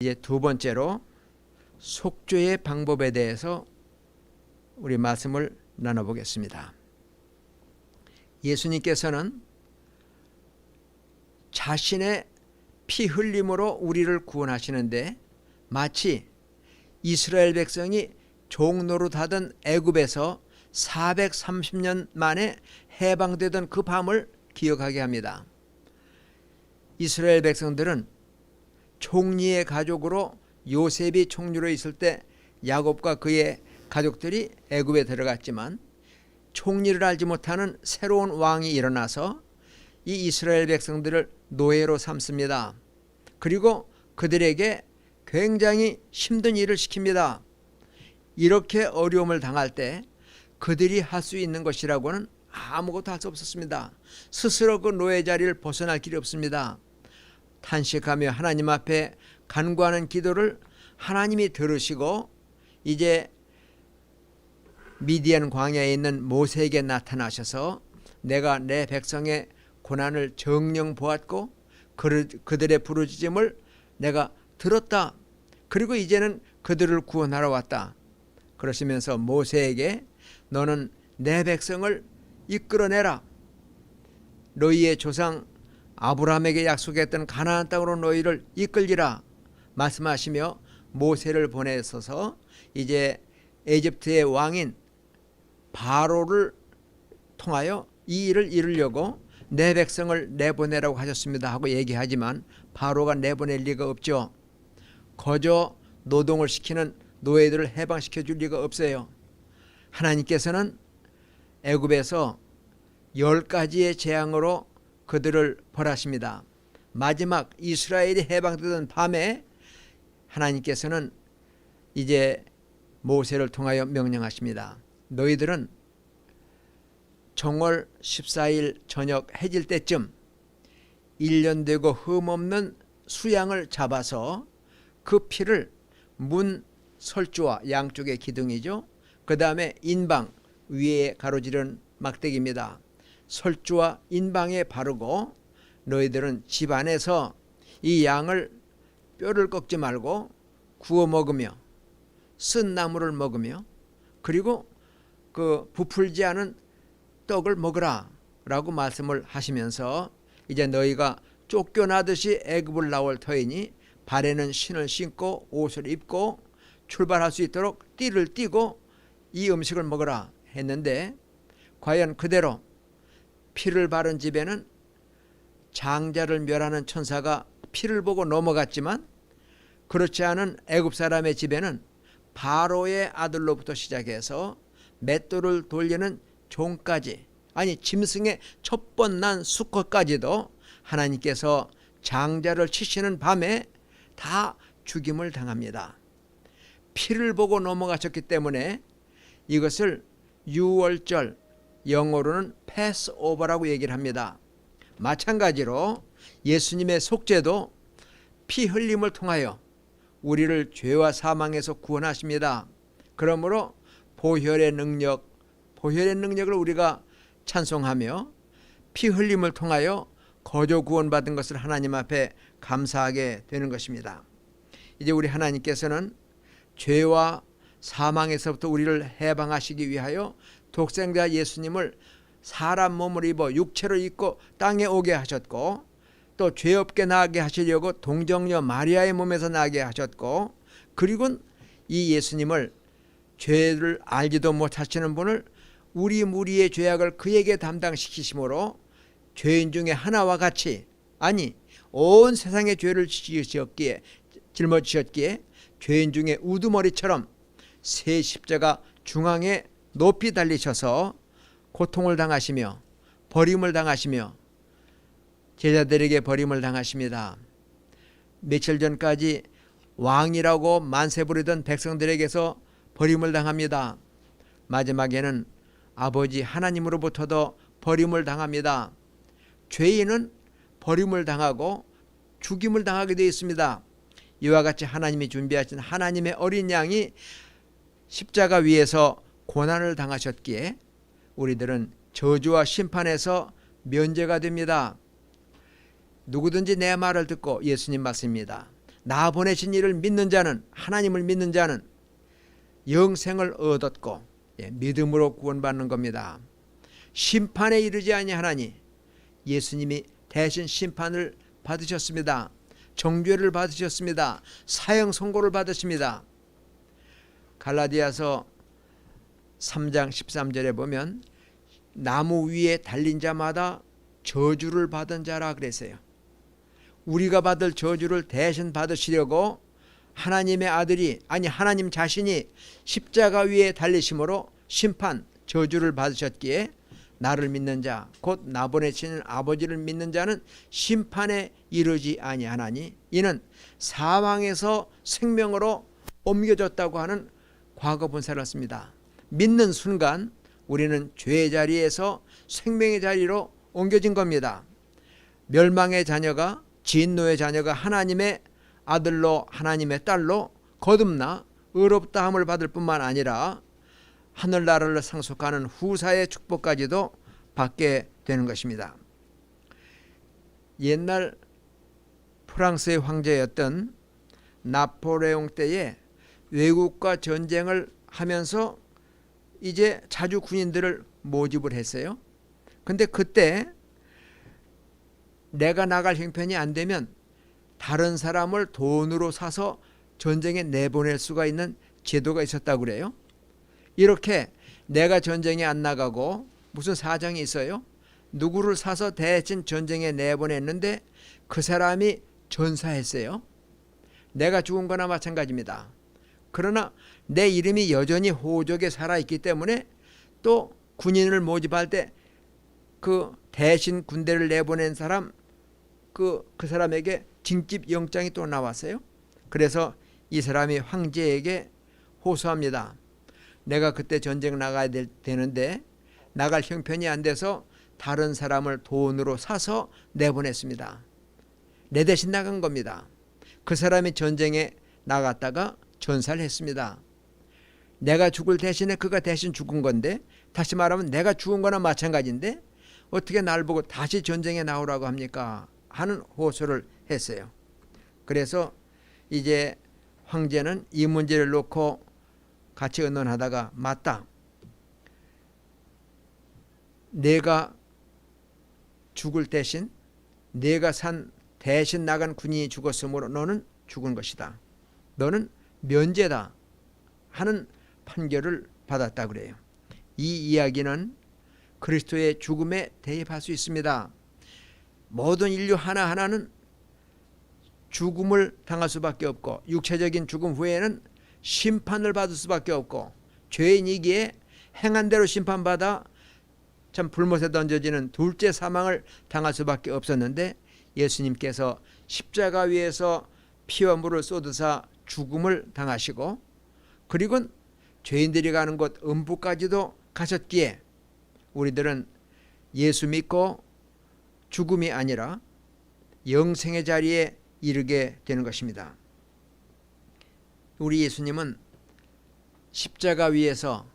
이제 두 번째로 속죄의 방법에 대해서 우리 말씀을 나눠보겠습니다. 예수님께서는 자신의 피 흘림으로 우리를 구원하시는데 마치 이스라엘 백성이 종노릇하던 애굽에서 430년 만에 해방되던 그 밤을 기억하게 합니다. 이스라엘 백성들은 총리의 가족으로 요셉이 총리로 있을 때 야곱과 그의 가족들이 애굽에 들어갔지만 총리를 알지 못하는 새로운 왕이 일어나서 이 이스라엘 백성들을 노예로 삼습니다. 그리고 그들에게 굉장히 힘든 일을 시킵니다. 이렇게 어려움을 당할 때 그들이 할 수 있는 것이라고는 아무것도 할 수 없었습니다. 스스로 그 노예 자리를 벗어날 길이 없습니다. 탄식하며 하나님 앞에 간구하는 기도를 하나님이 들으시고 이제 미디안 광야에 있는 모세에게 나타나셔서 내가 내 백성의 고난을 정령 보았고 그들의 부르짖음을 내가 들었다. 그리고 이제는 그들을 구원하러 왔다. 그러시면서 모세에게 너는 내 백성을 이끌어내라. 너희의 조상 아브라함에게 약속했던 가나안 땅으로 너희를 이끌리라 말씀하시며 모세를 보내서서 이제 에집트의 왕인 바로를 통하여 이 일을 이루려고 내 백성을 내보내라고 하셨습니다 하고 얘기하지만 바로가 내보낼 리가 없죠. 거저 노동을 시키는 노예들을 해방시켜 줄 리가 없어요. 하나님께서는 애굽에서 열 가지의 재앙으로 그들을 벌하십니다. 마지막 이스라엘이 해방되던 밤에 하나님께서는 이제 모세를 통하여 명령하십니다. 너희들은 정월 14일 저녁 해질 때쯤 1년 되고 흠없는 수양을 잡아서 그 피를 문 설주와 양쪽의 기둥이죠. 그 다음에 인방 위에 가로지른 막대기입니다. 설주와 인방에 바르고 너희들은 집 안에서 이 양을 뼈를 꺾지 말고 구워 먹으며 쓴 나무를 먹으며 그리고 그 부풀지 않은 떡을 먹으라 라고 말씀을 하시면서 이제 너희가 쫓겨나듯이 애굽을 나올 터이니 발에는 신을 신고 옷을 입고 출발할 수 있도록 띠를 띠고 이 음식을 먹으라 했는데 과연 그대로 피를 바른 집에는 장자를 멸하는 천사가 피를 보고 넘어갔지만 그렇지 않은 애굽 사람의 집에는 바로의 아들로부터 시작해서 맷돌을 돌리는 종까지 아니 짐승의 첩번난 수컷까지도 하나님께서 장자를 치시는 밤에 다 죽임을 당합니다. 피를 보고 넘어가셨기 때문에 이것을 유월절 영어로는 패스오버라고 얘기를 합니다. 마찬가지로 예수님의 속죄도 피 흘림을 통하여 우리를 죄와 사망에서 구원하십니다. 그러므로 보혈의 능력, 보혈의 능력을 우리가 찬송하며 피 흘림을 통하여 거저 구원받은 것을 하나님 앞에 감사하게 되는 것입니다. 이제 우리 하나님께서는 죄와 사망에서부터 우리를 해방하시기 위하여 독생자 예수님을 사람 몸을 입어 육체를 입고 땅에 오게 하셨고 또 죄 없게 나게 하시려고 동정녀 마리아의 몸에서 나게 하셨고 그리고 이 예수님을 죄를 알지도 못하시는 분을 우리 무리의 죄악을 그에게 담당시키심으로 죄인 중에 하나와 같이 아니 온 세상의 죄를 지으셨기에 짊어지셨기에 죄인 중에 우두머리처럼 새 십자가 중앙에 높이 달리셔서 고통을 당하시며 버림을 당하시며 제자들에게 버림을 당하십니다. 며칠 전까지 왕이라고 만세 부리던 백성들에게서 버림을 당합니다. 마지막에는 아버지 하나님으로부터도 버림을 당합니다. 죄인은 버림을 당하고 죽임을 당하게 되어 있습니다. 이와 같이 하나님이 준비하신 하나님의 어린 양이 십자가 위에서 고난을 당하셨기에 우리들은 저주와 심판에서 면제가 됩니다. 누구든지 내 말을 듣고 예수님 말씀입니다. 나 보내신 이를 믿는 자는 하나님을 믿는 자는 영생을 얻었고 예, 믿음으로 구원받는 겁니다. 심판에 이르지 아니하나니 예수님이 대신 심판을 받으셨습니다. 정죄를 받으셨습니다. 사형 선고를 받으십니다. 갈라디아서 3장 13절에 보면 나무 위에 달린 자마다 저주를 받은 자라 그랬어요. 우리가 받을 저주를 대신 받으시려고 하나님의 아들이 아니 하나님 자신이 십자가 위에 달리심으로 심판 저주를 받으셨기에 나를 믿는 자 곧 나 보내시는 아버지를 믿는 자는 심판에 이르지 아니하나니 이는 사망에서 생명으로 옮겨졌다고 하는 과거 분사를 씁니다. 믿는 순간 우리는 죄의 자리에서 생명의 자리로 옮겨진 겁니다. 멸망의 자녀가 진노의 자녀가 하나님의 아들로 하나님의 딸로 거듭나 의롭다함을 받을 뿐만 아니라 하늘나라를 상속하는 후사의 축복까지도 받게 되는 것입니다. 옛날 프랑스의 황제였던 나폴레옹 때에 외국과 전쟁을 하면서 이제 자주 군인들을 모집을 했어요. 근데 그때 내가 나갈 형편이 안 되면 다른 사람을 돈으로 사서 전쟁에 내보낼 수가 있는 제도가 있었다고 그래요. 이렇게 내가 전쟁에 안 나가고 무슨 사정이 있어요? 누구를 사서 대신 전쟁에 내보냈는데 그 사람이 전사했어요. 내가 죽은 거나 마찬가지입니다. 그러나 내 이름이 여전히 호족에 살아있기 때문에 또 군인을 모집할 때 그 대신 군대를 내보낸 사람 그, 그 사람에게 징집 영장이 또 나왔어요. 그래서 이 사람이 황제에게 호소합니다. 내가 그때 전쟁 나가야 될, 되는데 나갈 형편이 안 돼서 다른 사람을 돈으로 사서 내보냈습니다. 내 대신 나간 겁니다. 그 사람이 전쟁에 나갔다가 전사를 했습니다. 내가 죽을 대신에 그가 대신 죽은 건데 다시 말하면 내가 죽은 거나 마찬가지인데 어떻게 날 보고 다시 전쟁에 나오라고 합니까? 하는 호소를 했어요. 그래서 이제 황제는 이 문제를 놓고 같이 의논하다가 맞다. 내가 죽을 대신 내가 산 대신 나간 군인이 죽었으므로 너는 죽은 것이다. 너는 면제다 하는 판결을 받았다 그래요. 이 이야기는 그리스도의 죽음에 대입할 수 있습니다. 모든 인류 하나하나는 죽음을 당할 수밖에 없고 육체적인 죽음 후에는 심판을 받을 수밖에 없고 죄인이기에 행한 대로 심판받아 참 불못에 던져지는 둘째 사망을 당할 수밖에 없었는데 예수님께서 십자가 위에서 피와 물을 쏟으사 죽음을 당하시고 그리고 죄인들이 가는 곳 음부까지도 가셨기에 우리들은 예수 믿고 죽음이 아니라 영생의 자리에 이르게 되는 것입니다. 우리 예수님은 십자가 위에서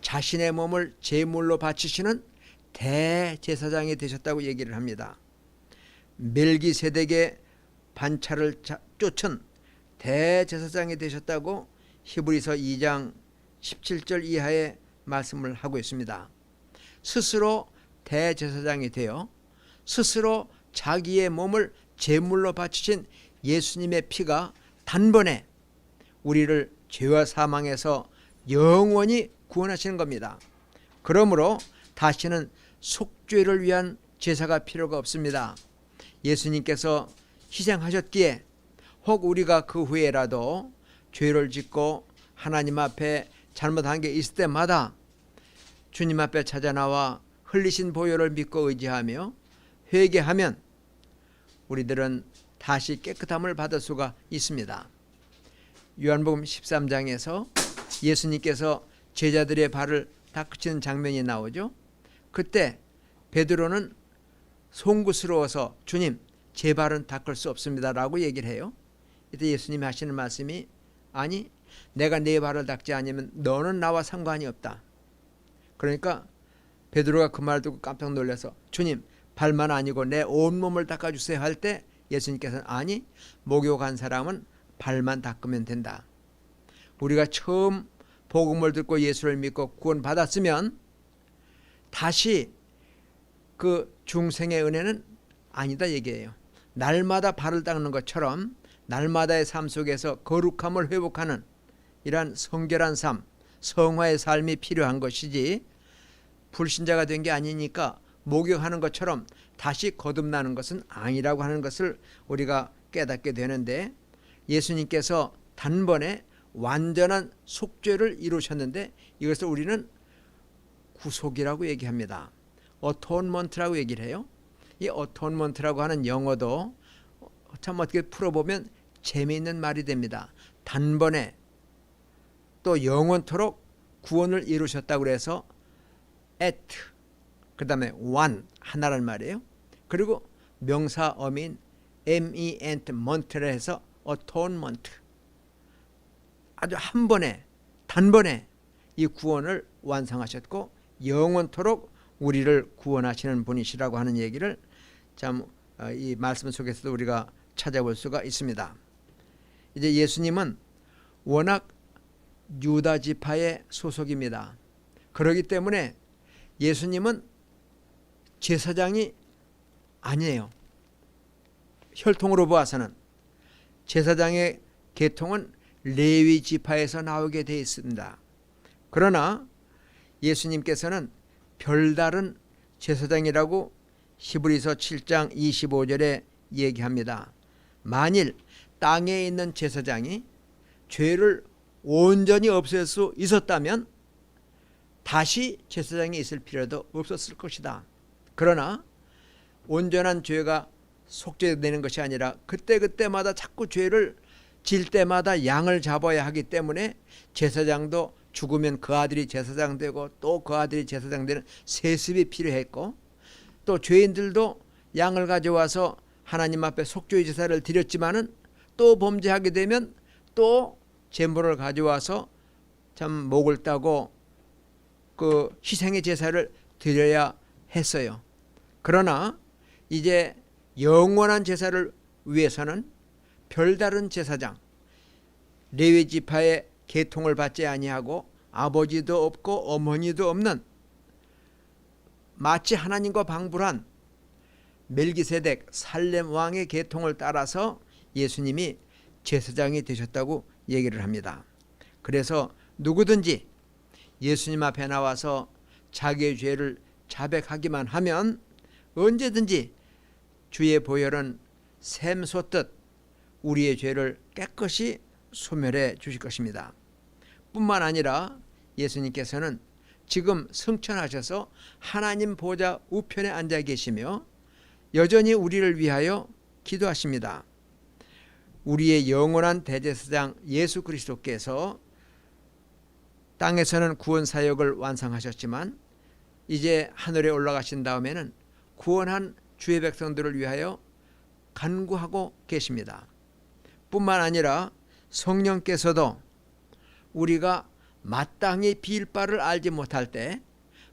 자신의 몸을 제물로 바치시는 대제사장이 되셨다고 얘기를 합니다. 멜기세덱의 반차를 쫓은 대제사장이 되셨다고 히브리서 2장 17절 이하의 말씀을 하고 있습니다. 스스로 대제사장이 되어 스스로 자기의 몸을 제물로 바치신 예수님의 피가 단번에 우리를 죄와 사망에서 영원히 구원하시는 겁니다. 그러므로 다시는 속죄를 위한 제사가 필요가 없습니다. 예수님께서 희생하셨기에 혹 우리가 그 후에라도 죄를 짓고 하나님 앞에 잘못한 게 있을 때마다 주님 앞에 찾아 나와 흘리신 보혈을 믿고 의지하며 회개하면 우리들은 다시 깨끗함을 받을 수가 있습니다. 요한복음 13장에서 예수님께서 제자들의 발을 닦으시는 장면이 나오죠. 그때 베드로는 송구스러워서 주님 제 발은 닦을 수 없습니다라고 얘기를 해요. 이때 예수님이 하시는 말씀이 아니 내가 네 발을 닦지 않으면 너는 나와 상관이 없다. 그러니까 베드로가 그말 듣고 깜짝 놀라서 주님 발만 아니고 내 온몸을 닦아주세요 할 때 예수님께서는 아니 목욕한 사람은 발만 닦으면 된다. 우리가 처음 복음을 듣고 예수를 믿고 구원 받았으면 다시 그 중생의 은혜는 아니다 얘기예요. 날마다 발을 닦는 것처럼 날마다의 삶 속에서 거룩함을 회복하는 이러한 성결한 삶, 성화의 삶이 필요한 것이지 불신자가 된 게 아니니까 목욕하는 것처럼 다시 거듭나는 것은 아니라고 하는 것을 우리가 깨닫게 되는데 예수님께서 단번에 완전한 속죄를 이루셨는데 이것을 우리는 구속이라고 얘기합니다. 어톤먼트라고 얘기를 해요. 이 어톤먼트라고 하는 영어도 참 어떻게 풀어보면 재미있는 말이 됩니다. 단번에 또 영원토록 구원을 이루셨다고 그래서 at 그 다음에 one 하나란 말이에요. 그리고 명사 어민 ment month를 해서 atonement 아주 한 번에 단번에 이 구원을 완성하셨고 영원토록 우리를 구원하시는 분이시라고 하는 얘기를 참 이 말씀 속에서도 우리가 찾아볼 수가 있습니다. 이제 예수님은 워낙 유다 지파의 소속입니다. 그렇기 때문에 예수님은 제사장이 아니에요. 혈통으로 보아서는 제사장의 계통은 레위 지파에서 나오게 되어 있습니다. 그러나 예수님께서는 별다른 제사장이라고 히브리서 7장 25절에 얘기합니다. 만일 땅에 있는 제사장이 죄를 온전히 없앨 수 있었다면 다시 제사장이 있을 필요도 없었을 것이다. 그러나 온전한 죄가 속죄되는 것이 아니라 그때그때마다 자꾸 죄를 질 때마다 양을 잡아야 하기 때문에 제사장도 죽으면 그 아들이 제사장 되고 또 그 아들이 제사장 되는 세습이 필요했고 또 죄인들도 양을 가져와서 하나님 앞에 속죄의 제사를 드렸지만은 또 범죄하게 되면 또 제물을 가져와서 참 목을 따고 그 희생의 제사를 드려야 했어요. 그러나 이제 영원한 제사를 위해서는 별다른 제사장 레위 지파의 계통을 받지 아니하고 아버지도 없고 어머니도 없는 마치 하나님과 방불한 멜기세덱 살렘 왕의 계통을 따라서 예수님이 제사장이 되셨다고 얘기를 합니다. 그래서 누구든지 예수님 앞에 나와서 자기의 죄를 자백하기만 하면 언제든지 주의 보혈은 샘 솟듯 우리의 죄를 깨끗이 소멸해 주실 것입니다. 뿐만 아니라 예수님께서는 지금 승천하셔서 하나님 보좌 우편에 앉아 계시며 여전히 우리를 위하여 기도하십니다. 우리의 영원한 대제사장 예수 그리스도께서 땅에서는 구원 사역을 완성하셨지만 이제 하늘에 올라가신 다음에는 구원한 주의 백성들을 위하여 간구하고 계십니다. 뿐만 아니라 성령께서도 우리가 마땅히 빌 바를 알지 못할 때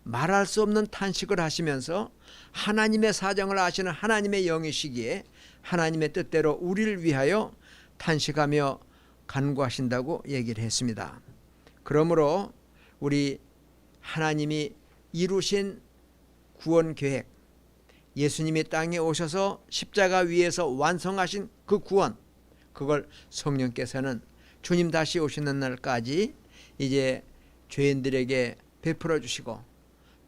말할 수 없는 탄식을 하시면서 하나님의 사정을 아시는 하나님의 영이시기에 하나님의 뜻대로 우리를 위하여 탄식하며 간구하신다고 얘기를 했습니다. 그러므로 우리 하나님이 이루신 구원 계획, 예수님이 땅에 오셔서 십자가 위에서 완성하신 그 구원, 그걸 성령께서는 주님 다시 오시는 날까지 이제 죄인들에게 베풀어 주시고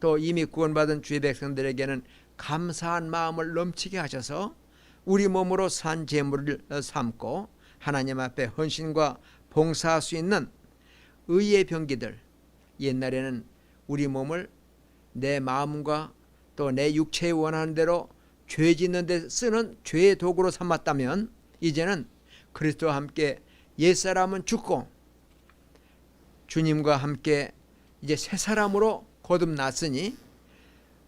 또 이미 구원받은 주의 백성들에게는 감사한 마음을 넘치게 하셔서 우리 몸으로 산 제물을 삼고 하나님 앞에 헌신과 봉사할 수 있는 의의 병기들 옛날에는 우리 몸을 내 마음과 또 내 육체에 원하는 대로 죄 짓는 데 쓰는 죄의 도구로 삼았다면 이제는 그리스도와 함께 옛사람은 죽고 주님과 함께 이제 새 사람으로 거듭났으니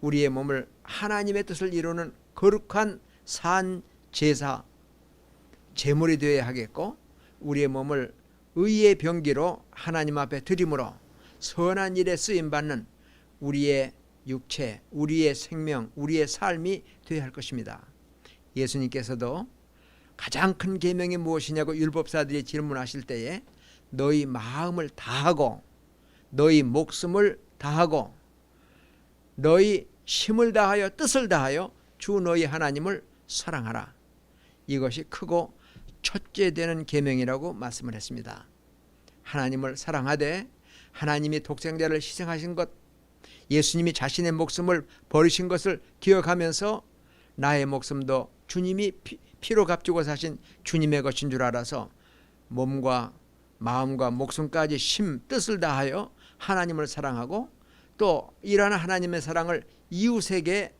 우리의 몸을 하나님의 뜻을 이루는 거룩한 산 제사 제물이 되어야 하겠고 우리의 몸을 의의 병기로 하나님 앞에 드림으로 선한 일에 쓰임 받는 우리의 육체, 우리의 생명, 우리의 삶이 되어야 할 것입니다. 예수님께서도 가장 큰 계명이 무엇이냐고 율법사들이 질문하실 때에 너희 마음을 다하고 너희 목숨을 다하고 너희 힘을 다하여 뜻을 다하여 주 너희 하나님을 사랑하라. 이것이 크고 첫째 되는 계명이라고 말씀을 했습니다. 하나님을 사랑하되 하나님이 독생자를 희생하신 것 예수님이 자신의 목숨을 버리신 것을 기억하면서 나의 목숨도 주님이 피, 피로 값주고 사신 주님의 것인 줄 알아서 몸과 마음과 목숨까지 심 뜻을 다하여 하나님을 사랑하고 또 이러한 하나님의 사랑을 이웃에게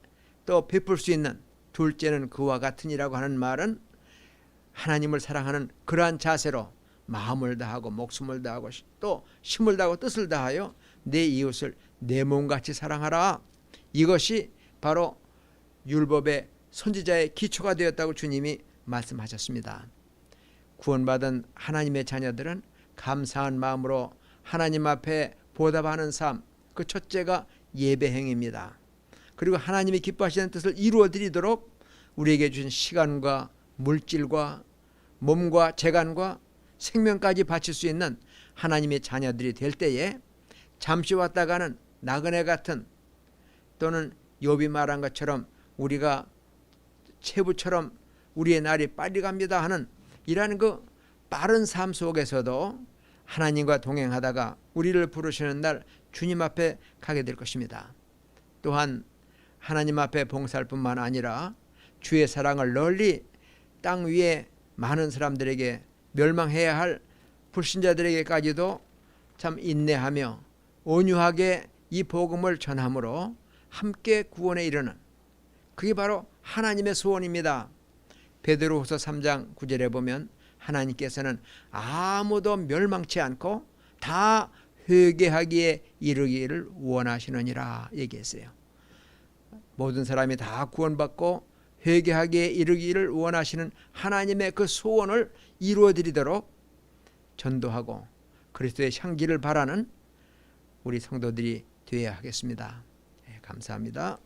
또 베풀 수 있는 둘째는 그와 같으니라고 하는 말은 하나님을 사랑하는 그러한 자세로 마음을 다하고 목숨을 다하고 또 힘을 다하고 뜻을 다하여 내 이웃을 내 몸같이 사랑하라. 이것이 바로 율법의 선지자의 기초가 되었다고 주님이 말씀하셨습니다. 구원받은 하나님의 자녀들은 감사한 마음으로 하나님 앞에 보답하는 삶, 그 첫째가 예배 행입니다. 그리고 하나님이 기뻐하시는 뜻을 이루어 드리도록 우리에게 주신 시간과 물질과 몸과 재간과 생명까지 바칠 수 있는 하나님의 자녀들이 될 때에 잠시 왔다가는 나그네 같은 또는 욥이 말한 것처럼 우리가 체부처럼 우리의 날이 빨리 갑니다 하는 이러한 그 빠른 삶 속에서도 하나님과 동행하다가 우리를 부르시는 날 주님 앞에 가게 될 것입니다. 또한 하나님 앞에 봉사할 뿐만 아니라 주의 사랑을 널리 땅 위에 많은 사람들에게 멸망해야 할 불신자들에게까지도 참 인내하며 온유하게 이 복음을 전함으로 함께 구원에 이르는 그게 바로 하나님의 소원입니다. 베드로후서 3장 9절에 보면 하나님께서는 아무도 멸망치 않고 다 회개하기에 이르기를 원하시느니라 얘기했어요. 모든 사람이 다 구원받고 회개하기에 이르기를 원하시는 하나님의 그 소원을 이루어 드리도록 전도하고 그리스도의 향기를 바라는 우리 성도들이 되어야 하겠습니다. 예, 감사합니다.